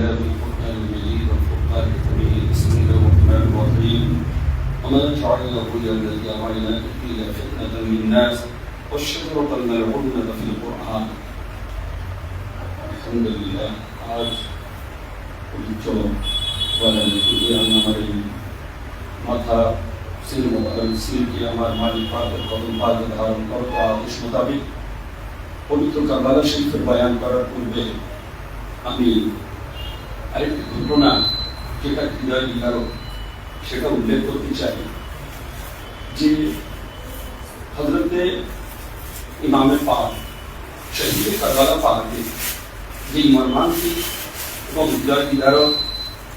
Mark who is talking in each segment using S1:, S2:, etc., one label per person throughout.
S1: الله بالقرآن المجيد والفرقان الحميد بسم الله الرحمن الرحيم وما جعلنا الرؤيا التي أريناك إلا فتنة للناس والشجرة الملعونة في القرآن الحمد لله আজ পবিত্র বারাণসীতে আমি আমার এই মাথা সিল সিলকে আমার মালিক পাকের কদম পাকে ধারণ করো আদেশ মোতাবেক পবিত্র কারবালা শরীফের বয়ান করার পূর্বে আমি আরেকটি ঘটনা যেটা হৃদয় বিকারক সেটা উল্লেখ করতে চাই। যে হজরতে ইমামের পাক শহীদে কারবালা পাকে যে মর্মান্তিক এবং হৃদয় বিদারক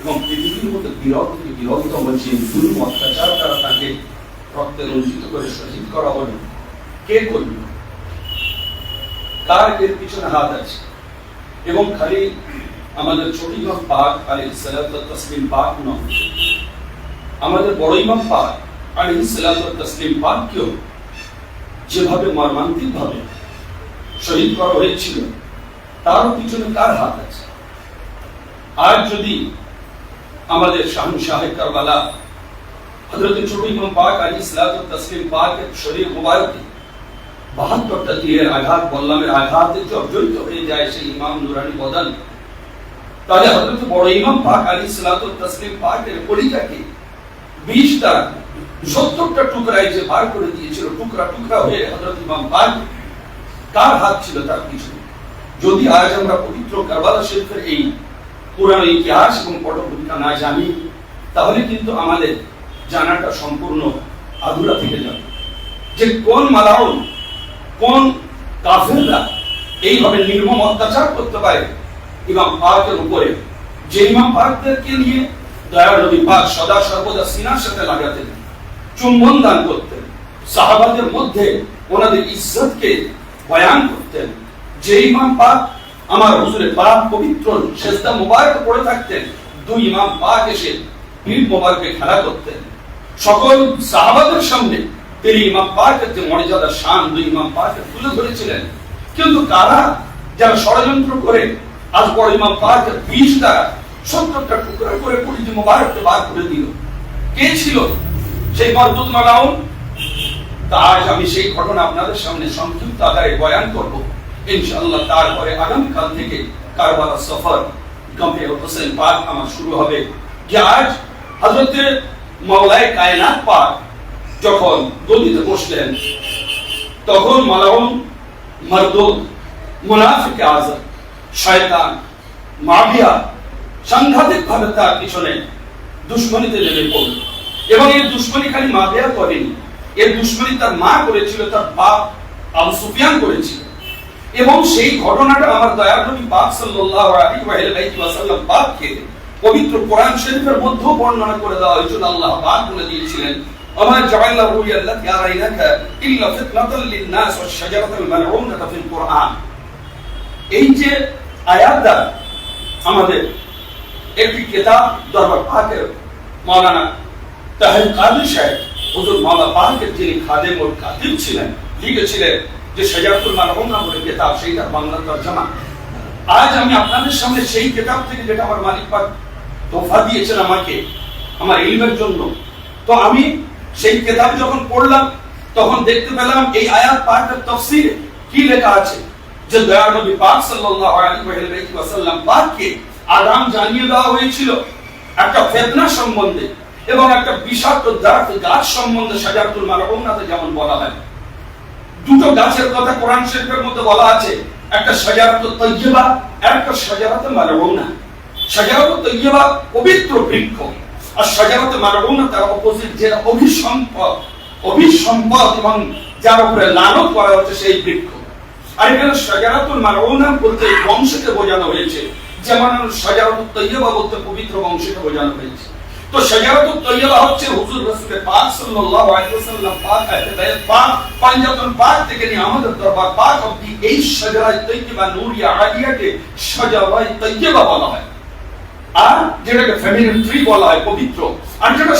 S1: এবং পৃথিবীর মধ্যে বিরল বিরলতম যে জুলুম অত্যাচার তারা তাকে রক্তে রঞ্জিত করে শহীদ করা হলো, কে করল? কার এর পিছনে হাত আছে? এবং খালি আমাদের ছোট ইমাম পাক আলী সালাত তসলিম পাক নয়। আমাদের বড় ইমাম পাক আলী সালাত তসলিম পাক কেউ যেভাবে মর্মান্তিক ভাবে শহীদ করা হয়েছিল, তারও পিছনে কার হাত আছে? আর যদি আমাদের শাহন শাহেদ কারবালা হজরত ছোট ইমাম পাক আলী সালাত তসলিম পাকের শরীর মুবারকে বাহাত্তরটা তীরের আঘাত, বল্লামের আঘাতে জর্জরিত হয়ে যায় সেই ইমাম নুরানি বদল তাহলে হজরত বড় ইমাম পাক আলী সালাত তসলিম পাকের কলিকাকে বিশটা, সত্তরটা টুকরায় যে বার করে দিয়েছিল, টুকরা টুকরা হয়ে হজরত ইমাম পাক কার হাত ছিল তার পিছনে। যদি আজ আমরা পবিত্র কারবালা শরীফের এই পুরানো ইতিহাস এবং পটভূমিকা না জানি, তাহলে কিন্তু আমাদের জানাটা সম্পূর্ণ আধুরা থেকে যাবে। যে কোন মালাউন, কোন কাফেররা এইভাবে নির্মম অত্যাচার করতে পারে ইমাম পাকের উপরে যে ইমাম পাকদেরকে নিয়ে দয়ার নবী পাক সদা সর্বদা সিনার সাথে লাগাতেন, চুম্বন দান করতেন, সাহাবাদের মধ্যে ওনাদের ইজ্জতকে বয়ান করতেন যে ইমাম পাক আমার হুজুরে পাক পবিত্র শেষদা মোবারক পড়ে থাকতেন, দুই ইমাম পাক এসে পীর মোবারকে খেলা করতেন। সকল সাহাবাদের সামনে তিনি ইমাম পাকের যে মর্যাদা শান দুই ইমাম পাকে তুলে ধরেছিলেন। কিন্তু কারা যারা ষড়যন্ত্র করে আজ বড় ইমাম বিষ দ্বারা সত্তরটা টুকরা করে কুড়িটি মোবারককে বার করে দিল। কে ছিল? সেই মরদুদ মালাউন তা আজ আমি সেই ঘটনা আপনাদের সামনে সংক্ষিপ্ত আকারে বয়ান করব। ইনশাআল্লাহ তারপরে আগামীকাল থেকে কারবালা সফর গম্ভীর হোসেন পাক আমার শুরু হবে। যে আজ হজরতে মাওলায় কায়নাত পাক যখন গদিতে বসলেন, তখন মালাউন মরদুদ, মুনাফিক আজম শয়তান মাভিয়া সাংঘাতিক ভাবে তার পিছনে দুশ্মনীতে নেমে পড়ল এবং এই দুশ্মনী খালি মাভিয়া করেনি এর দুশ্মনী তার মা করেছিল তার বাপ আবু সুফিয়ান করেছিল এবং সেই ঘটনাটা আমার দয়ার নবী পাক সাল্লাল্লাহু আলাইহি ওয়াসাল্লাম পাককে পবিত্র কোরআন শরীফের মধ্যেও বর্ণনা করে দেওয়া হয়েছিল আল্লাহ পাক বলে দিয়েছিলেন وما جعلنا الرؤيا التي أريناك إلا فتنة للناس والشجرة الملعونة في القرآن এই যে আয়াত দ্বারা আমাদের একটি কিতাব দরবার পাকের মাওলানা তাহের কাদি সাহেব, হুজুর কাতিব ছিলেন, লিখেছিলেন যে মারহুম নামের কিতাব, সেইটা বাংলা তর্জমা। আজ আমি আপনাদের সামনে সেই কেতাব থেকে যেটা আমার মালিক পাক তোফা দিয়েছেন আমাকে, আমার ইলমের জন্য। তো আমি সেই কিতাব যখন পড়লাম, তখন দেখতে পেলাম এই আয়াত পাঠের তফসিরে কি লেখা আছে? যে দয়ার নবী পাক সাল্লাল্লাহু আলাইহি ওয়াসাল্লাম পাককে জানিয়ে দেওয়া হয়েছিল একটা ফেতনা সম্বন্ধে এবং একটা বিষাক্ত দাঁত গাছ সম্বন্ধে সাজাতুল যেমন বলা হয়। দুটো গাছের কথা কোরআন শরীফের মধ্যে বলা আছে, একটা একটা পবিত্র বৃক্ষ, আর সাজারাত মালাউনা তার অপোজিট যেটা অভিসম্পদ অভিসম্পদ এবং যার উপরে লানত করা হচ্ছে সেই বৃক্ষ। আর এখানে মালাউনা বলতে বংশকে বোঝানো হয়েছে। যেমন তৈয়বা বলতে পবিত্র বংশকে বোঝানো হয়েছে। তো তৈয়বা হচ্ছে হুজুর পাক সাল্লাল্লাহু আলাইহি ওয়াসাল্লাম পাক পাক পাক থেকে নিয়ে আমাদের দরবার পাক অবধি এই তৈয়বা নূরিয়া আলিয়াকে তৈয়বা বলা হয়। আর যেটাকে ফেমিনিন ট্রি বলা হয়, পবিত্র। আর যেটা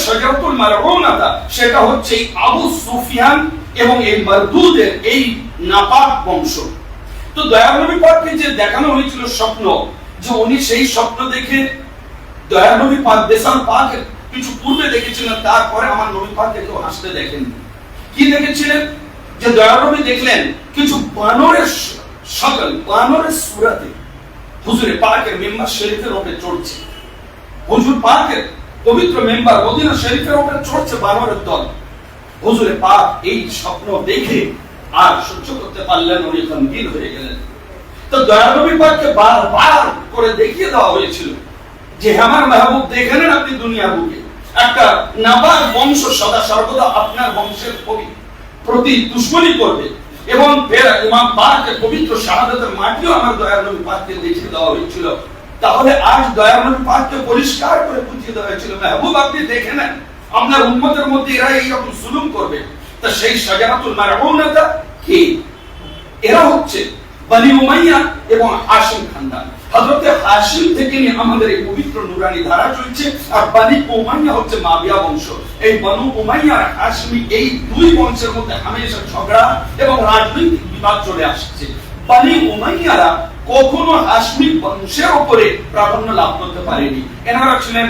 S1: মালউনাতা সেটা হচ্ছে আবু সুফিয়ান এবং এই মারদুদের এই নাপাক বংশ। তো দয়ানবী পাককে যে দেখানো হয়েছিল স্বপ্ন, যে উনি সেই স্বপ্ন দেখে দয়ার নবী পাক দেশান পাক কিছু পূর্বে দেখেছিলেন, তারপরে আমার নবী পাককে কেউ হাসতে দেখেননি। কি দেখেছিলেন? যে দয়ার নবী দেখলেন কিছু বানরের সকল বানরের সুরাতে হুজুরে পাকের মেম্বার শরীফের উপরে চড়ছে। হুজুর পাকের পবিত্র মেম্বার, মদিনা শরীফের উপরে চড়ছে বানরের দল। হুজুরে পাক এই স্বপ্ন দেখে আর সহ্য করতে পারলেন উনি গম্ভীর হয়ে গেলেন। তো দয়ানবী পাককে বারবার করে দেখিয়ে দেওয়া হয়েছিল যে আমার মেহবুব, দেখে নেন আপনি দুনিয়া বুকে। একটা নাবার বংশ সদা সর্বদা আপনার বংশের কবি প্রতি দুশ্মনী করবে এবং ফের ইমাম পাককে পবিত্র শাহাদাতের মাটিও আমার দয়ানবী পাককে দেখিয়ে দেওয়া হয়েছিল। তাহলে আজ দয়ার নবী পাককে পরিষ্কার করে বুঝিয়ে দেওয়া হয়েছিল, মেহবুব, আপনি দেখে নেন। আপনার উম্মতের মধ্যে এরা এইরকম জুলুম করবে। তা সেই সাজানাতুল মারউনাতা কি? এরা হচ্ছে বনি উমাইয়া এবং হাশিম খানদান। হযরতে হাশিম থেকে নিয়ে আমাদের এই পবিত্র নুরানি ধারা চলছে, আর বনি উমাইয়া হচ্ছে মাবিয়া বংশ। এই বনু উমাইয়া আর হাশমি এই দুই বংশের মধ্যে হামেশা ঝগড়া এবং রাজনৈতিক বিবাদ চলে আসছে। বনি উমাইয়ারা কখনো হাশমি বংশের উপরে প্রাধান্য লাভ করতে পারেনি। এনারা ছিলেন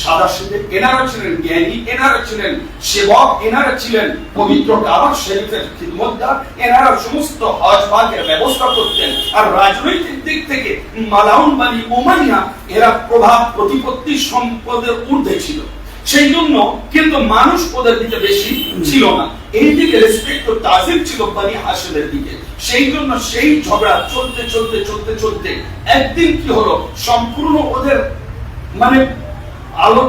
S1: সাদা এনারা ছিলেন জ্ঞানী, এনারা ছিলেন সেবক, এনারা ছিলেন পবিত্র শরীফের খিদমতদার, এনারা সমস্ত হজ ভাগের ব্যবস্থা করতেন। আর রাজনৈতিক দিক থেকে মালাউন এরা প্রভাব প্রতিপত্তি সম্পদের ঊর্ধ্বে ছিল। সেই জন্য কিন্তু মানুষ ওদের দিকে বেশি ছিল না। এই দিকে রেসপেক্ট ও তাজিম ছিল বানি হাসেমের দিকে। সেই জন্য সেই ঝগড়া চলতে চলতে চলতে চলতে একদিন কি হলো, সম্পূর্ণ ওদের মানে আলো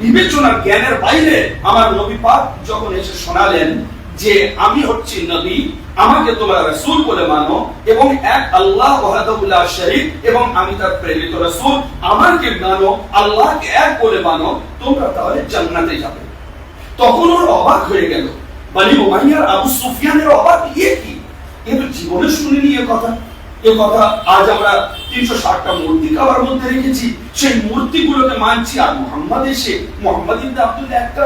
S1: বিবেচনার জ্ঞানের বাইরে আমার নবী পাক যখন এসে শোনালেন যে আমি হচ্ছি নবী, আমাকে তোমরা রাসূল বলে মানো এবং এক আল্লাহ ওয়াহদাহুল্লাহ শরীক এবং আমি তার প্রেরিত রাসূল, আমাকে মানো, আল্লাহকে এক বলে মানো, তোমরা তাহলে জান্নাতে যাবে। তখন ওর অবাক হয়ে গেল। বনি উমাইয়ার আবু সুফিয়ানের অবাক ইয়ে কি? এ তো জীবনে শুনিনি এ কথা। এ কথা আজ আমরা তিনশো ষাটটা মূর্তি কাবার মধ্যে রেখেছি। সেই মূর্তিগুলোকে মানছি, আর মোহাম্মদ এসে মোহাম্মদ একটা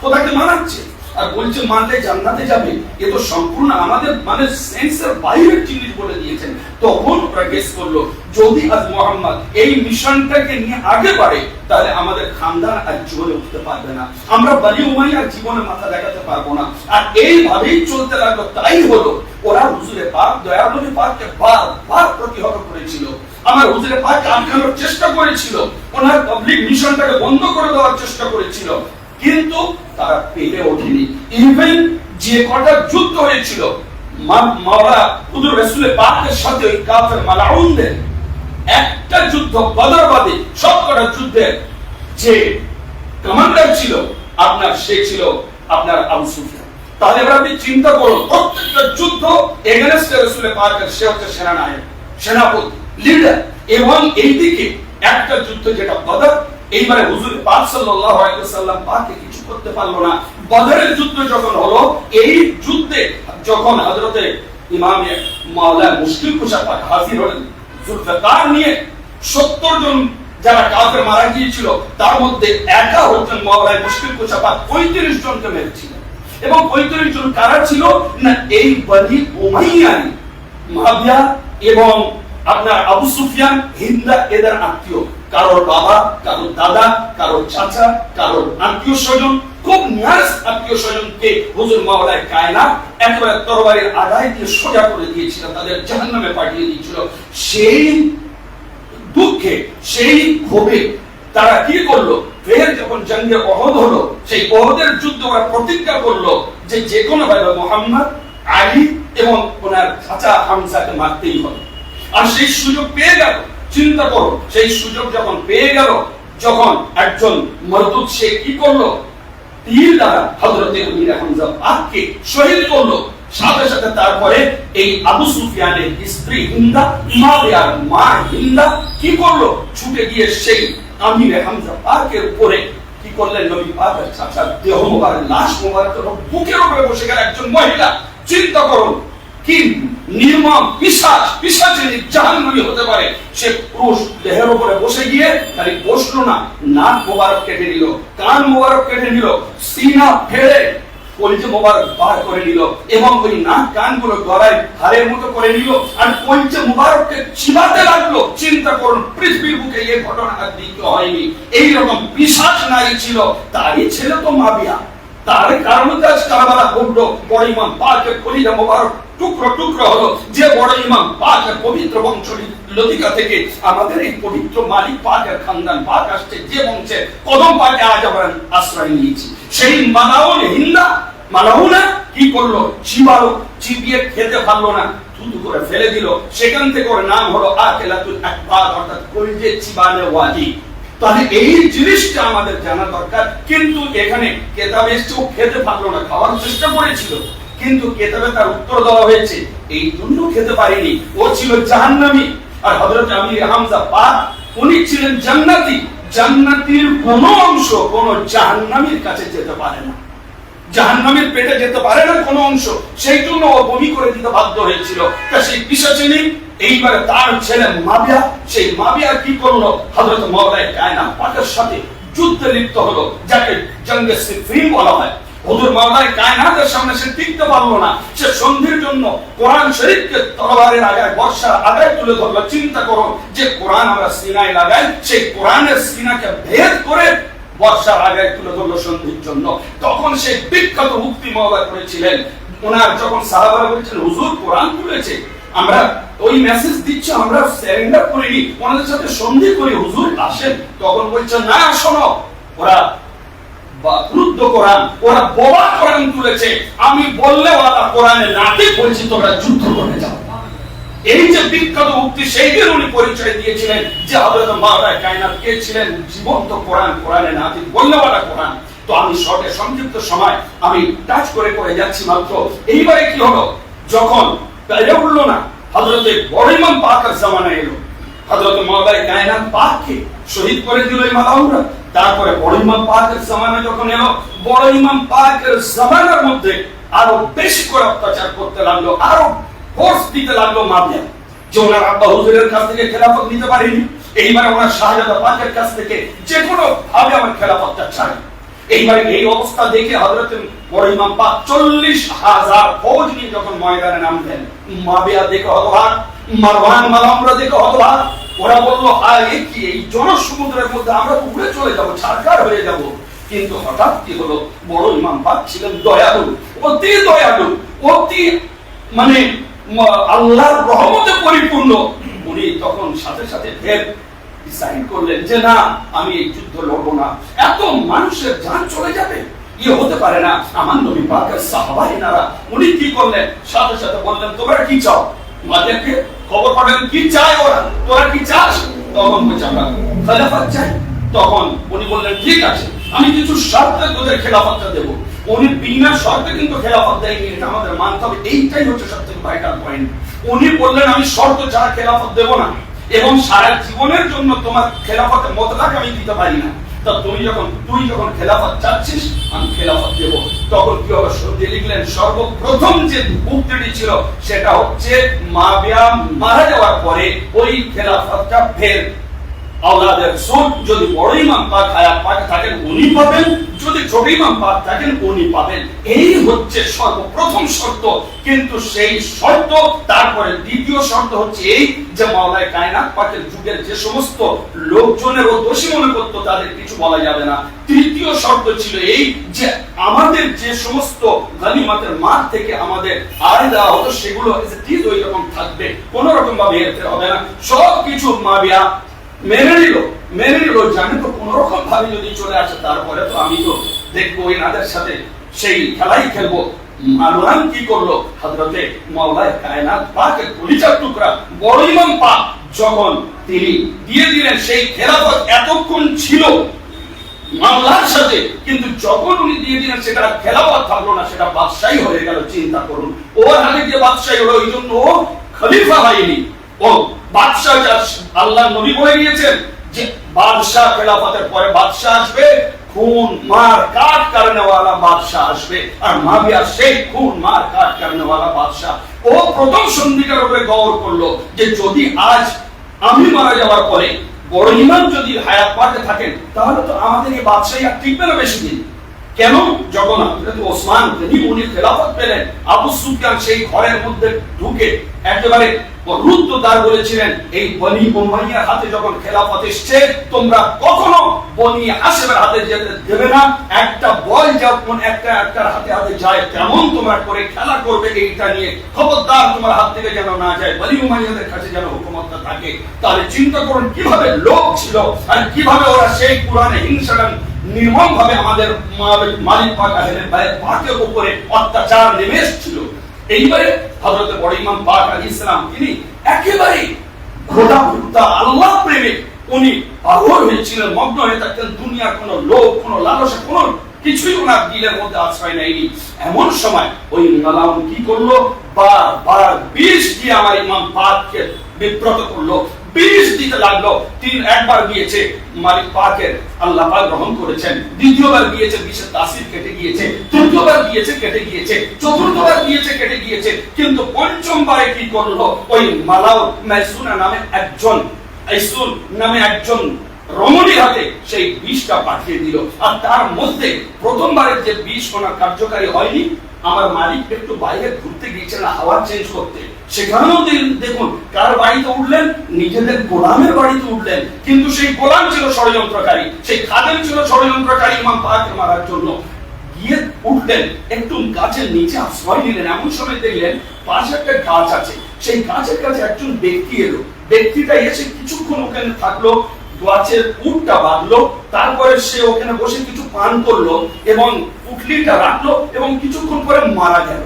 S1: খোদাকে মানাচ্ছে। আর বলছে, মানলে জান্নাতে যাবে। এ তো সম্পূর্ণ আমাদের মানে সেন্সের বাইরের জিনিস বলে দিয়েছেন। তখন ওরা গেস করল, যদি আজ মোহাম্মদ এই মিশনটাকে নিয়ে আগে বাড়ে, তাহলে আমাদের খানদান আর জীবনে উঠতে পারবে না। আমরা বালি উমাইয়ার জীবনে মাথা দেখাতে পারব না। আর এইভাবেই চলতে লাগল। তাই হলো ওরা হুজুরে পাক দয়ার নবী পাককে বারবার প্রতিহত করেছিল, আমার হুজুরে পাক আটকানোর চেষ্টা করেছিল, ওনার পাবলিক মিশনটাকে বন্ধ করে দেওয়ার চেষ্টা করেছিল, কিন্তু তারা পেরে ওঠেনি। ইভেন যে কটা যুদ্ধ হয়েছিল মাওলা হুজুর রাসূলের পাকের সাথে ওই কাফের মালাউনদের, একটা যুদ্ধ বদর বাদে সব কটা যুদ্ধের যে কমান্ডার ছিল, আপনার সে ছিল আপনার আবু সুফিয়ান। তাহলে এবার আপনি চিন্তা করুন, প্রত্যেকটা যুদ্ধ এগেনস্টে রসুলের পাকের সে হচ্ছে সেনানায়ক, সেনাপতি লিডার এবং এইদিকে একটা যুদ্ধ যেটা বদর, এইবারে হুজুর পাক সাল্লাল্লাহু আলাইহি ওয়াসাল্লাম পাকে কিছু করতে পারল না। বদরের যুদ্ধ যখন হলো, এই যুদ্ধে যখন হযরতে ইমাম মাওলা মুশকিল কুশা পাক হাজির হলেন, জুলফিকার নিয়ে 70 জন যারা কাফের মারা গিয়েছিল, তার মধ্যে একা হচ্ছেন মাওলা মুশকিল কুশা পাক 35 জনকে মেরেছিলেন এবং 35 জন কারা ছিল? না, এই বনি উমাইয়ানি মাবিয়া এবং আপনার আবু সুফিয়ান, হিন্দা এদের আত্মীয়। কারোর বাবা, কারোর দাদা, কারোর চাচা, কারোর আত্মীয় স্বজন, খুব নিয়ারেস্ট আত্মীয় স্বজনকে হুজুর মাওলায় কায়না একেবারে তরবারির আদায় দিয়ে সোজা করে দিয়েছিল, তাদের জাহান্নামে পাঠিয়ে দিয়েছিল। সেই দুঃখে, সেই ক্ষোভে তারা কি করল? ফের যখন জঙ্গে অহদ হলো, সেই অহদের যুদ্ধ ওরা প্রতিজ্ঞা করল যে যে কোনো ভাবে মোহাম্মদ, আলী এবং ওনার চাচা হামজাকে মারতেই হবে। আর সেই সুযোগ পেয়ে গেল। চিন্তা করো, সেই সুযোগ যখন পেয়ে গেল, যখন একজন মরদুদ সে কি করল? তীর দ্বারা হযরতে আমির হামজা পাককে শহীদ করল। সাথে সাথে তারপরে এই আবু সুফিয়ানের স্ত্রী হিন্দা মা হিন্দা কি করল? ছুটে গিয়ে সেই আমির হামজা পাকের উপরে কি করলেন নবী পাকের চাচা, দেহ মোবারক, লাশ মোবারক বুকের উপরে বসে গেল একজন মহিলা, চিন্তা করুন, কি নির্মম পিসাচ পিসাচের জাহান্নামী হতে পারে। সে পুরুষ দেহের উপরে বসে গিয়ে খালি বসল না, নাক মোবারক কেটে নিল, কান মোবারক কেটে নিল, সিনা ফেলে কলিজে মোবারক বার করে নিল এবং ওই নাক কানগুলো গলায় হারের মতো করে নিল আর কলিজে মোবারককে চিবাতে লাগল। চিন্তা করুন, পৃথিবীর বুকে এই ঘটনা আর দ্বিতীয় ছিল। তারই ছেলে তো মাবিয়া। তার কারণে তো কারবালা বড় ইমাম পাকের কলিজা মোবারক টুকরো টুকরো হলো। যে বড় ইমাম পাকের পবিত্র বংশ লতিকা থেকে আমাদের এই পবিত্র মালিক পাকের খানদান পাক আসছে, যে বংশে কদম পাকে আজ আমরা আশ্রয় নিয়েছি। সেই মালাউল হিন্দা মালাউনা কি করল? চিবালো চিবিয়ে খেতে পারল না থুতু করে ফেলে দিল। সেখান থেকে ওর নাম হলো আকেলাতুল আকবার অর্থাৎ কলিজে চিবানে ওয়াজি তাহলে এই জিনিসটা আমাদের জানা দরকার। কিন্তু এখানে কেতাবে এসেও খেতে পারল না, খাওয়ার চেষ্টা করেছিল। কিন্তু কেতাবে তার উত্তর দেওয়া হয়েছে, এই জন্য খেতে পারেনি। ও ছিল জাহান্নামী। আর হযরত আমির হামজা পাক, উনি ছিলেন জান্নাতি। জান্নাতির কোন অংশ কোন জাহান্নামীর কাছে যেতে পারে না। জাহান্নামের পেটে যেতে পারে না কোনো অংশ। সেই জন্য ও বমি করে দিতে বাধ্য হয়েছিল। তা সেই পিসাচিনী এইবারে তার ছেলে মাবিয়া, সেই মাবিয়া কি করল? হযরত মওলাই কায়নাত পাকের সাথে যুদ্ধে লিপ্ত হলো, যাকে জঙ্গে সিফিন বলা হয়। হুজুর মাওলাই কায়নাতের সামনে সে টিকতে পারল না। সে সন্ধির জন্য কোরআন শরীফকে তরবারের আগায়, বর্ষার আগায় তুলে ধরলো। চিন্তা করো যে কোরআন আমরা সিনায় লাগাই, সেই কোরআনের সিনাকে ভেদ করে বর্ষার আগায় তুলে ধরলো সন্ধির জন্য। তখন সে বিখ্যাত মুক্তি মহড়া করেছিলেন ওনার যখন সাহাবারা বলছেন হুজুর, কোরআন তুলেছে। আমরা ওই মেসেজ দিচ্ছে, আমরা সারেন্ডার করিনি। ওনাদের সাথে সন্ধি করি, হুজুর আসেন। তখন বলছেন না, শোনো, ওরা ক্রুদ্ধ কোরআন, ওরা কোরআন তুলেছে। আমি বললে ওরা কোরআনে নাতে বলছি, তোমরা যুদ্ধ করে যাও। এই যে বিখ্যাত উক্তি সেইদের উনি পরিচয় দিয়েছিলেন যে মাওলানা কায়নাত কে ছিলেন? জীবন্ত কোরআন, কোরআনে বললেওয়ালা কোরআন। তো আমি শর্টে সংক্ষিপ্ত সময় আমি টাচ করে করে যাচ্ছি মাত্র। এইবারে কি হলো? যখন এটা উঠল না, হযরতে বড় ইমাম পাকের জামানা এলো। হযরত মাওলানা কায়নাত পাককে শহীদ করে দিল এই মালাউরা তারপরে বড় ইমাম পাকের জামানা যখন এলো, বড় ইমাম পাকের জামানার মধ্যে আরও বেশি করে অত্যাচার করতে লাগল, আরও ফোর্স দিতে লাগল মাবিয়া যে আব্বা হুজুরের কাছ থেকে খেলাফত নিতে পারেনি, এইবারে ওনার শাহজাদা পাকের কাছ থেকে যে কোনো ভাবে আমার খেলাফতটা চাই এইবারে এই অবস্থা দেখে হযরত বড় ইমাম পাক চল্লিশ হাজার ফৌজ নিয়ে যখন ময়দানে নামলেন, মাবিয়া দেখে হতভাগ। মারওয়ান মালামরা দেখে হতভাগ ওরা বলল আয় কি এই জনসমুদ্রের মধ্যে আমরা উড়ে চলে যাব ছাড়কার হয়ে যাব? কিন্তু হঠাৎ কি হলো? বড় ইমাম পাক ছিলেন দয়ালু, অতি দয়ালু, অতি মানে আল্লাহর রহমতে পরিপূর্ণ। উনি তখন সাথে সাথে ফের ডিসাইড করলেন যে, না, আমি এই যুদ্ধ লড়বো না। এত মানুষের যান চলে যাবে। ইয়ে হতে পারে না। আমার নবী পাকের সাহাবাহিনারা। উনি কি করলেন? সাথে সাথে বললেন, তোমরা কি চাও? মাদেরকে খবর পাঠালেন কি চায় ওরা? তোরা কি চাস? তখন বলছে, আমরা খেলাফত চাই। তখন উনি বললেন, ঠিক আছে, আমি কিছু শর্তে তোদের খেলাফতটা দেবো। উনি বিনা শর্তে কিন্তু খেলাফত দেয়নি, এটা আমাদের মানতে হবে। এইটাই হচ্ছে সবথেকে ভাইটাল পয়েন্ট উনি বললেন, আমি শর্ত ছাড়া খেলাফত দেবো না এবং সারা জীবনের জন্য তোমার খেলাফতের মতলাক আমি দিতে পারি না। তা তুমি যখন, তুই যখন খেলাফত চাচ্ছিস, আমি খেলাফত দেব। তখন কি হবে? সত্যি লিখলেন, সর্বপ্রথম যে উক্তিটি ছিল, সেটা হচ্ছে মা ব্যায়াম মারা যাওয়ার পরে ওই খেলাফতটা ফের আওলাদের সুদ যদি বড় ইমাম পাক পাক থাকেন, উনি পাবেন। যদি ছোট ইমাম পাক থাকেন, উনি পাবেন। এই হচ্ছে সর্বপ্রথম শর্ত। কিন্তু সেই শর্ত, তারপরে দ্বিতীয় শর্ত হচ্ছে এই যে মাওলায় কায়নাত পাকের যুগের যে সমস্ত দোষী মনে করতো, তাদের কিছু বলা যাবে না। তৃতীয় শর্ত ছিল এই যে আমাদের যে সমস্ত গানিমাতের মাঠ থেকে আমাদের আয় দেওয়া হতো, সেগুলো ঠিক ওই রকম থাকবে। কোন রকম ভাবে হবে না। সব কিছু মাবিয়া মেনে নিল মেনে নিল, জানে তো কোন রকম ভাবে যদি চলে আসে, তারপরে তো আমি তো দেখব এনাদের সাথে সেই খেলাই খেলব। কি করল? মাওলায় কায়নাত কলিজার টুকরা বড় ইমাম পাক যখন তিনি দিয়ে দিলেন, সেই খেলাফত এতক্ষণ ছিল মামলার সাথে, কিন্তু যখন উনি দিয়ে দিলেন, সেটা খেলাফত থাকল না, সেটা বাদশাহী হয়ে গেল, চিন্তা করুন। ওর হাতে যে বাদশাহী হলো ওই জন্য ও খলিফা হয়নি। ও বাদশাহ যা আল্লাহ নবী বলে গিয়েছেন যে বাদশাহ খেলাফতের পরে বাদশাহ আসবে খুন মার কাট করনে वाला বাদশাহ আসবে আর মাবিয়া সেই খুন মার কাট করনে वाला বাদশাহ ও প্রথম সন্ধিকার উপরে গৌর করলো যে যদি আজ আমি মারা যাওয়ার পরে বড় ইমাম যদি হায়াত পাকে থাকেন তাহলে তো আমাদের এই বাদশাহী আর টিকবে না বেশি দিন কেন? যখন ওসমান, তিনি উনি খেলাফত পেলেন। আবু সুফিয়ান সেই ঘরের মধ্যে ঢুকে একেবারে বলেছিলেন, এই বনি হাতে যখন খেলাফত এসছে, তোমরা কখনো বনি হাতে যেতে দেবে না। একটা বল যখন একটা একটা হাতে হাতে যায় তোমরা করে খেলা করবে এইটা নিয়ে। খবরদার তোমার হাত থেকে যেন না যায়, বনি উমাইয়াদের কাছে যেন হুকুমতটা থাকে। তাহলে চিন্তা করুন, কীভাবে লোক ছিল আর কীভাবে ওরা সেই কোরআনে হিংসাটা নির্মম ভাবে আমাদের মালিক পাক আহলে পাকের উপরে অত্যাচার নেমে এসেছিল। এইবারে হযরত বড় ইমাম পাক আলাইহিস সালাম, তিনি একেবারে ঘোড়া ভুট্টা আল্লাহ প্রেমে উনি পাগল হয়েছিলেন, মগ্ন হয়ে থাকতেন, দুনিয়ার কোনো লোভ, কোনো লালসা, কোনো কিছুই ওনার দিলের মধ্যে আশ্রয় নেয়নি। এমন সময় ওই মালাউন কি করল? বার বার বিষ দিয়ে আমার ইমাম পাককে বিব্রত করল। বিষ দিতে লাগল। তিন, একবার গিয়েছে মালিক পাকের আল্লাহ পাক গ্রহণ করেছেন। দ্বিতীয়বার গিয়েছে বিষের তাসির কেটে গিয়েছে। তৃতীয়বার গিয়েছে, কেটে গিয়েছে। চতুর্থবার গিয়েছে, কেটে গিয়েছে। কিন্তু পঞ্চমবারে কি করল? ওই মালাউ মাইসুনা নামে একজন আইসুন নামে একজন রমণীর হাতে সেই বিষটা পাঠিয়ে দিল। আর তার মধ্যে প্রথমবারের যে বিষ ওনার কার্যকারী হয়নি, আমার মালিক একটু বাইরে ঘুরতে গিয়েছিলেন হাওয়া চেঞ্জ করতে। সেখানেও দেখুন, কার বাড়িতে উঠলেন? নিজেদের গোলামের বাড়িতে উঠলেন। কিন্তু সেই গোলাম ছিল ষড়যন্ত্রকারী। সেই খাদেম ছিল ষড়যন্ত্রকারী ইমাম পাককে মারার জন্য। গিয়ে উঠলেন, একটু গাছের নিচে আশ্রয় নিলেন। এমন সময় দেখলেন, পাশে একটা গাছ আছে। সেই গাছের কাছে একজন ব্যক্তি এলো। ব্যক্তিটা এসে কিছুক্ষণ ওখানে থাকল। গাছের উটটা বাঁধলো, তারপরে সে ওখানে বসে কিছু পান করল এবং উটলিটা রাখল এবং কিছুক্ষণ পরে মারা গেল।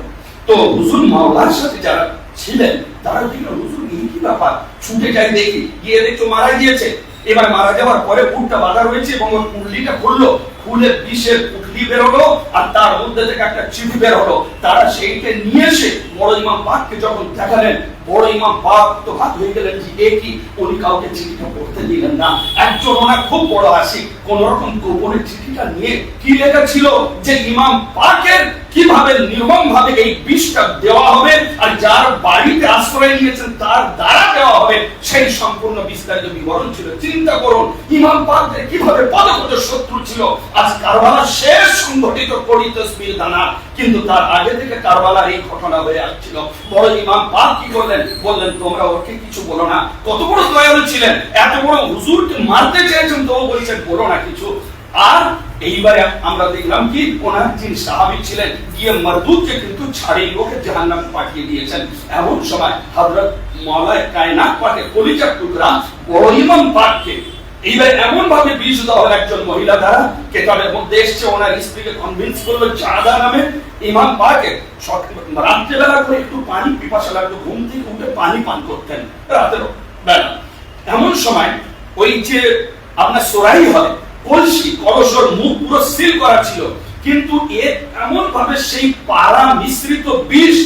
S1: তো হুজুর মাওলার সাথে যারা ছিলেন, তারা দেখল হুজুর কি ব্যাপার? ছুটে যাই দেখি, গিয়ে দেখছ মারা গিয়েছে। এবার মারা যাওয়ার পরে উটটা বাঁধা রয়েছে এবং ওই পুটলিটা খুললো, খুলে বিষের পুটলি বেরোলো আর তার মধ্যে থেকে একটা চিঠি বের হলো। তারা সেইটা নিয়ে এসে বড় ইমাম পাককে যখন দেখালেন, বড় ইমাম পাক তো হাত হয়ে গেলেন যে এ কি? উনি কাউকে চিঠিটা পড়তে দিলেন না। একজন ওনার খুব বড় আসি কোন রকম গোপনে চিঠিটা নিয়ে কি লেখা ছিল? যে ইমাম পাকের কীভাবে নির্মম ভাবে এই বিষটা দেওয়া হবে আর যার বাড়িতে আশ্রয় নিয়েছেন তার দ্বারা দেওয়া হবে, সেই সম্পূর্ণ বিস্তারিত বিবরণ ছিল। চিন্তা করুন, ইমাম পাকদের কীভাবে পদে পদে শত্রু ছিল? আজ কারবালা শেষ সংগঠিত করি তসবির দানা, কিন্তু তার আগে থেকে কারবালার এই ঘটনা হয়ে আসছিল। বড় ইমাম পাক কি করলেন? বললেন, তোমরা ওকে কিছু বলো না। কত বড় দয়ালু ছিলেন, এত বড় হুজুরকে মারতে চেয়েছেন, তবু বলছেন বলো না কিছু। আর এইবারে আমরা দেখলাম কি, ওনার যিনি সাহাবী ছিলেন, গিয়ে মরদুদকে কিন্তু ছাড়িয়ে ওকে জাহান্নামে পাঠিয়ে দিয়েছেন। এমন সময় হযরত মাওলায় কায়নাত পাকে কলিজার টুকরা বড় ইমাম এইবার এমন ভাবে বিষ একজন মহিলা দ্বারা কেতাবের মধ্যে এসছে, ওনার স্ত্রীকে কনভিন্স করল, জাদা নামে ইমাম পাকে রাত্রেবেলা করে একটু পানি, পিপাসা লাগতো ঘুম থেকে উঠে পানি পান করতেন রাতের বেলা। এমন সময় ওই যে আপনার সোরাই হয় কলসি কলসর মুখ পুরো সিল করা ছিল। কিন্তু এ এমন ভাবে সেই পাড়া মিশ্রিত বিষ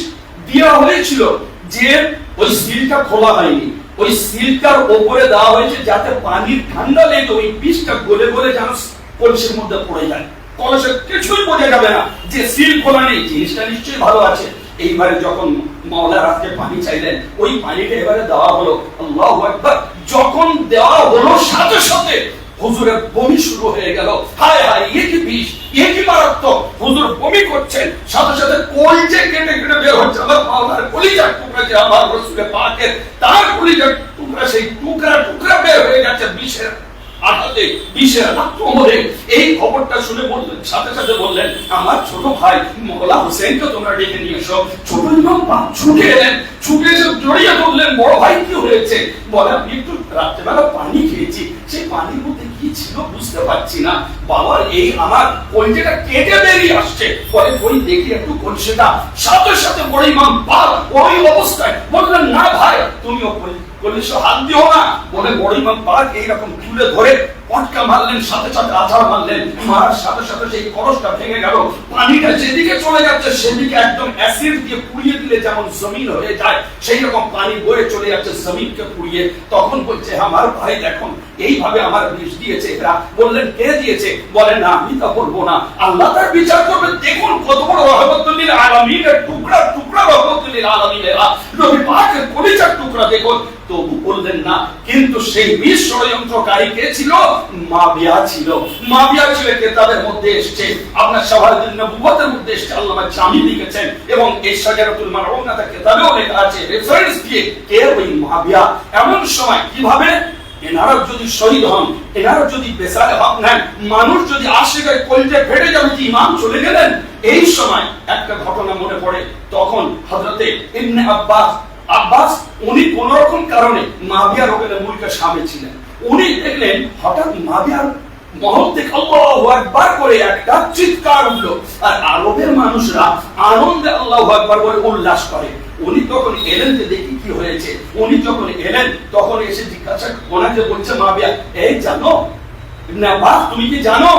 S1: দেওয়া হয়েছিল যে ওই সিলটা খোলা হয়নি। ওই সিলটার ওপরে দেওয়া হয়েছে যাতে পানির ঠান্ডা লেগে ওই বিষটা গলে গলে যেন কলসির মধ্যে পড়ে যায়। কলসের কিছুই বোঝা যাবে না যে সিল খোলা নেই। জিনিসটা নিশ্চয়ই ভালো আছে। এইবারে যখন মাওলা রাতে পানি চাইলেন, ওই পানিটা এবারে দেওয়া হলো। আল্লাহু আকবার। যখন দেওয়া হলো সাথে সাথে হুজুরের বমি শুরু হয়ে গেল। হায় হায় ইয়ে কি বিষ ইয়ে কি মারাত্মক। হুজুর বমি করছেন, সাথে সাথে কলিজে কেটে কেটে বের হচ্ছে। আমার মাওলার কলিজার টুকরা যে আমার রসুলে পাকের, তার কলিজার টুকরা, সেই টুকরা টুকরা বের হয়ে গেছে, বিষের আঘাতে বিষের আক্রমণে এই খবরটা শুনে বললেন, সাথে সাথে বললেন, আমার ছোট ভাই মোগলা হোসেনকে তোমরা ডেকে নিয়ে এসো। ছোট ইমাম ছুটে এলেন, ছুটে এসে জড়িয়ে বললেন বড় ভাই কি হয়েছে? বলে, আমি একটু রাত্রেবেলা পানি খেয়েছি। সেই পানির মধ্যে কি ছিল বুঝতে পারছি না। বাবার এই আমার কলজেটা কেটে বেরিয়ে আসছে। পরে ওই দেখি একটু কলসেটা সাথে সাথে বড় ইমাম বাপ ওই অবস্থায় বললেন, না ভাই তুমিও কলিস হাত দিও না। বলে বড় ইমাম পাক এইরকম তুলে ধরে পটকা মারলেন, সাথে সাথে আছাড় মারলেন। মারার সাথে সাথে সেই কলসটা ভেঙে গেল। পানিটা যেদিকে চলে যাচ্ছে, সেদিকে একদম অ্যাসিড দিয়ে পুড়িয়ে দিলে যেমন জমিন হয়ে যায়, সেই রকম পানি বয়ে চলে যাচ্ছে, জমিনকে পুড়িয়ে। তখন বলছে, আমার ভাই, দেখুন, এইভাবে আমার বিষ দিয়েছে। এরা বললেন, কে দিয়েছে? বলে, না, আমি তা বলব না। আল্লাহ তার বিচার করবে। দেখুন, কত বড় রহমতুল্লিল আলামিনের টুকরা টুকরা রহমতুল্লিল আলামিনেরা নবী পাকের কলিজার টুকরা, দেখুন তবু বললেন না, কিন্তু সেই বিশ ষড়যন্ত্রকারী কে ছিল? মাবিয়া ছিল। মাবিয়া ছিল কেতাবের মধ্যে এসেছে। আপনার লিখেছেন এবং এই কেতাবেও লেখা আছে। রেফারেন্স দিয়ে কে ওই মাবিয়া? এমন সময় কীভাবে? এনারা যদি শহীদ হন, এনারা যদি বেসারে হক নেন, মানুষ যদি ফেটে যাবে যে ইমাম চলে গেলেন? এই সময় একটা ঘটনা মনে পড়ে। তখন হযরতে ইবনে আব্বাস আব্বাস, উনি কোন রকম কারণে মাবিয়ার ওখানে মুলকের স্বামী ছিলেন। উনি দেখলেন হঠাৎ মাবিয়ার মহল থেকে করে একটা চিৎকার উঠল। আর আরবের মানুষরা আনন্দে বলে উল্লাস করে। উনি তখন এলেন যে দেখি কি হয়েছে। উনি যখন এলেন, তখন এসে জিজ্ঞাসা ওনাকে বলছে, মাবিয়া, এই জানো? তুমি কি জানো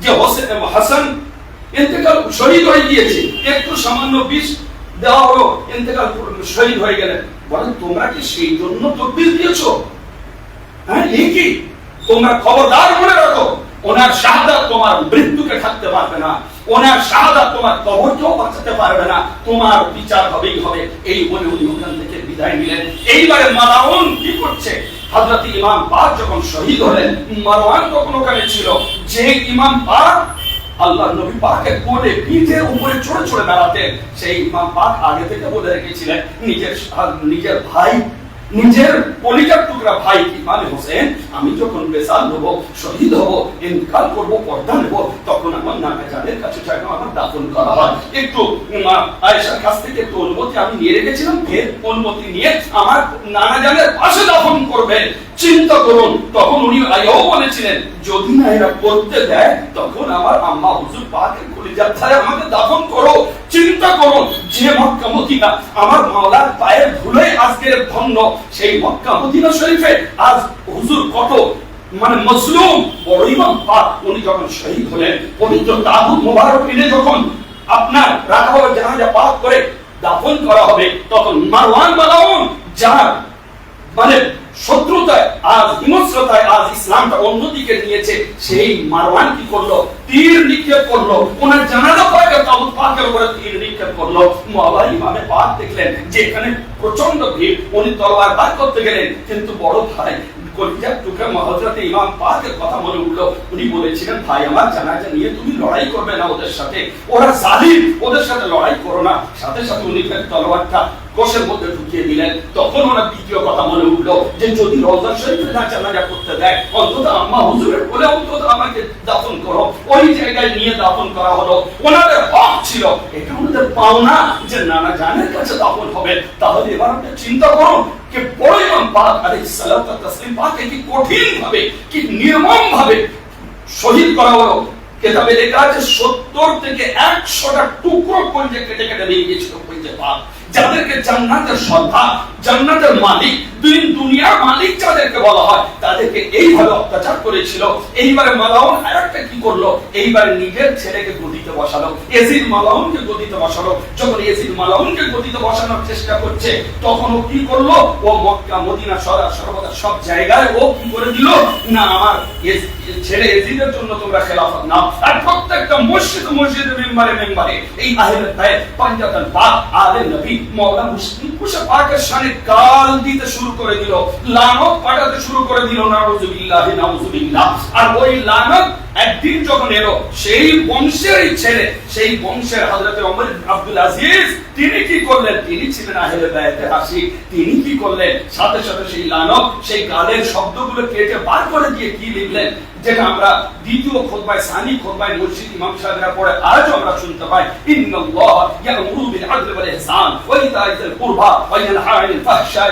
S1: যে হোসেন হাসান ইন্তেকাল শহীদ হয়ে গিয়েছে? একটু সামান্য বিষ দেওয়া হলো, ইন্তেকাল শহীদ হয়ে গেলেন। বলেন, তোমরা কি সেই জন্য তকবির দিয়েছ? হ্যাঁ এই কি? তোমরা খবরদার মনে রাখো, ওনার শাহাদাত তোমার মৃত্যুকে থাকতে পারবে না, ওনার শাহাদাত তোমার কবরকেও বাঁচাতে পারবে না, তোমার বিচার হবেই হবে। এই বলে উনি ওখান থেকে বিদায় নিলেন। এইবারে মালাউন কি করছে? হযরত ইমাম পাক যখন শহীদ হলেন মারওয়ান তখন ওখানে ছিল। যে ইমাম পাক আল্লাহ নবী পাকের কোলে পিঠে উপরে চড়ে চড়ে বেড়াতেন। সেই ইমাম পাক আগে থেকে বলে রেখেছিলেন, নিজের নিজের ভাই নিজের কলিজার টুকরা ভাই ইমাম হোসেন, আমি যখন বেসাল হব, শহীদ হব, ইন্তেকাল করব, পর্দা নেব, তখন আমার নানা জানের কাছে যেন আমার দাফন করা হয়। একটু আয়েশার কাছ থেকে একটু অনুমতি আমি নিয়ে রেখেছিলাম, ফের অনুমতি নিয়ে আমার নানা জানের পাশে দাফন করবে। চিন্তা করুন, তখন উনি আয়াও বলেছিলেন, যদি না এরা করতে দেয়, তখন আমার আম্মা হুজুর পাকের কলিজার ধারে আমাকে দাফন করো। চিন্তা করুন, যে মক্কা মদিনা আমার মাওলার পায়ের ধুলোয় আজকের ধন্য সেই মক্কা মদিনা শরীফে আজ হুজুর কত মানে মজলুম, বড় ইমাম পাক, উনি যখন শহীদ হলেন, পবিত্র তাবুত মোবারক এনে যখন আপনার রাখা জানাজা পাক করে দাফন করা হবে, তখন মারওয়ান মালাউন যার মানে শত্রুতায়, আজ আজ ইসলামটা অন্যদিকে নিয়েছে। সেই মারওয়ান কি করল? তীর নিক্ষেপ করল। ওনার পাকে তাবুত পাকের উপরে তীর নিক্ষেপ করল। মাওলা ইমামে দেখলেন যে এখানে প্রচণ্ড ভিড়। উনি তলোয়ার বার করতে গেলেন, কিন্তু বড় ভাই কলিজার টুকরা হযরতে ইমাম পাকের কথা মনে উঠল। উনি বলেছিলেন, ভাই, আমার জানাজা নিয়ে তুমি লড়াই করবে না ওদের সাথে। ওরা জালিম, ওদের সাথে লড়াই করো না। সাথে সাথে উনি তলোয়ারটা কোষের মধ্যে ঢুকিয়ে দিলেন, তখন ওনার দ্বিতীয় কথা মনে উঠল যে যদি রওজা শরীফে জানাজা করতে দেয়, অন্তত আম্মা হুজুরের বলে অন্তত আমাকে দাফন করো। ওই জায়গায় নিয়ে দাফন করা হলো। ওনাদের হক ছিল। এটা ওনাদের পাওনা যে নানা জানের কাছে দাফন হবে। তাহলে এবার আপনি চিন্তা করুন যে বড় ইমাম পাক আলাইহিস সালাতু ওয়াস তাসলিম পাকে কি কঠিন ভাবে কি নির্মম ভাবে শহীদ করা হলো? কেতাবে লেখা আছে, সত্তর থেকে একশোটা টুকরো কলিজে কেটে কেটে নিয়ে গিয়েছিল কলিজে পাক। যাদেরকে জান্নাতের সন্ধ্যা জান্নাতের মালিক, দুই দুনিয়ার মালিক যাদেরকে বলা হয়, তাদেরকে এইভাবে অত্যাচার করেছিল। এইবারে মালাউন আরেকটা কি করল? এইবারে নিজের ছেলেকে গদিতে বসালো এজিদ মালাউনকে গদিতে বসালো। যখন এজিদ মালাউনকে গদিতে বসানোর চেষ্টা করছে, তখন ও কি করল? ও মক্কা, মদিনা সরা সর্বদা সব জায়গায় ও কি করে দিল? না, আমার ছেলে এজিদের জন্য তোমরা খেলাফত নাও। আর প্রত্যেকটা মসজিদ মসজিদে মেম্বারে মেম্বারে, এই আহলে পাঞ্জাতন পাক আলে নবী মওলা মুসলিম কুশা পাকিস্তানে কাল দিতে শুরু করে দিল। লানত পাঠাতে শুরু করে দিল। নাউজুবিল্লাহ নাউজুবিল্লাহ। আর ওই লানত একদিন যখন এলো, সেই বংশেরই ছেলে, সেই বংশের হযরত ওমর ইবনে আব্দুল আজিজ, তিনি কি করলেন? তিনি ছিলেন আহলে বায়াতে আশিক তিনি কি করলেন? সাথে সাথে সেই লানত, সেই গালের শব্দগুলো কেটে বার করে দিয়ে কি লিখলেন? যেটা আমরা দ্বিতীয় খোদবায়, সানি খোদবায় মসজিদ ইমাম সাহেবরা পড়ে আজও আমরা শুনতে পাই। ইন্নাল্লাহ ইয়ামুরু বিল আদল ওয়াল ইহসান, ওয়া কুরবা, ওয়া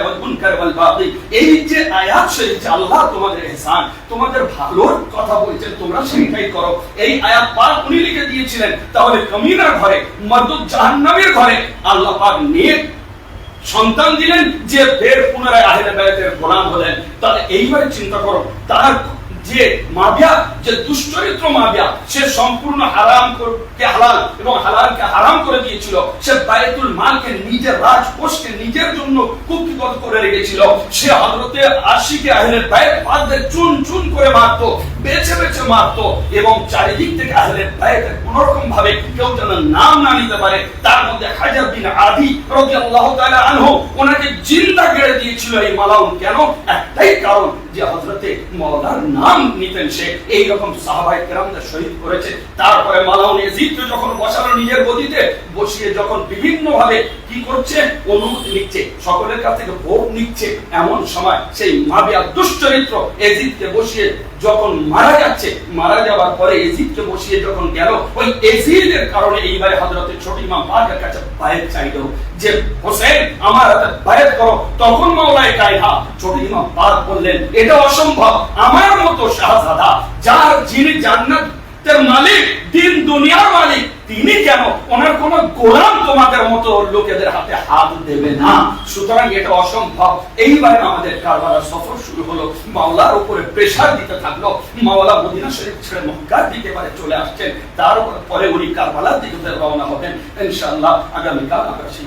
S1: ওয়াল মুনকার ওয়াল এই যে আয়াত শরীফ যে আল্লাহ তোমাদের ইহসান তোমাদের ভালোর কথা বলছেন, তোমরা সেটাই করো। এই আয়াত পাক উনি লিখে দিয়েছিলেন, তাহলে কমিনার ঘরে, মরদুদ জাহান্নামের ঘরে আল্লাহ পাক নেক সন্তান দিলেন, যে ফের পুনরায় আহলে বায়াতের গোলাম হলেন। তাহলে এইবারে চিন্তা করো, তার যে মাবিয়া, যে দুশ্চরিত্র মাবিয়া, সে সম্পূর্ণ হারাম কে হালাল এবং হালালকে হারাম করে দিয়েছিল। সে বায়তুল মালকে নিজের রাজকোষকে নিজের জন্য কুক্ষিগত করে রেখেছিল। সে হযরতে আশিকে আহলের বাইত বাদদের চুন চুন করে মারতো। বেছে বেছে মারতো এবং চারিদিক থেকে বাইতের কোন রকম ভাবে কেউ যেন নাম না নিতে পারে, তার মধ্যে হাজার বিন আদি ওনাকে জিন্দা দিয়েছিল এই মালাউন। কেন? একটাই কারণ যে নাম নিতেন সে। কেরামদের শহীদ করেছে। তারপরে মালাউন এজিদকে যখন বসালো নিজের গদিতে, বসিয়ে যখন বিভিন্ন ভাবে কি করছে? অনুমতি নিচ্ছে, সকলের কাছ থেকে ভোট নিচ্ছে। এমন সময় সেই মাবিয়া দুশ্চরিত্র এজিদকে বসিয়ে যখন মারা যাচ্ছে, মারা যাওয়ার পরে এজিদকে বসিয়ে যখন গেল, ওই এজিদের কারণে এইবারে হজরতের ছোট ইমাম পাকের কাছে বায়ের চাইল যে, হোসেন, আমার হাতে বায়ের করো। তখন মাওলায় কায়হা ছোট ইমাম পাক বললেন, এটা অসম্ভব। আমার মতো শাহজাদা, যার যিনি জান্নাতের মালিক, দিন দুনিয়ার মালিক তিনি কেন ওনার কোন গোলাম তোমাদের মতো লোকেদের হাতে হাত দেবে না। সুতরাং এটা অসম্ভব। এইভাবে আমাদের কারবালার সফর শুরু হলো। মাওলার উপরে প্রেশার দিতে থাকল। মাওলা মদিনা শরীফ ছেড়ে মক্কার দিকে পারে চলে আসছেন। তার পরে উনি কারবালার দিকে রওনা হবেন। ইনশাআল্লাহ আগামীকাল আমরা সেই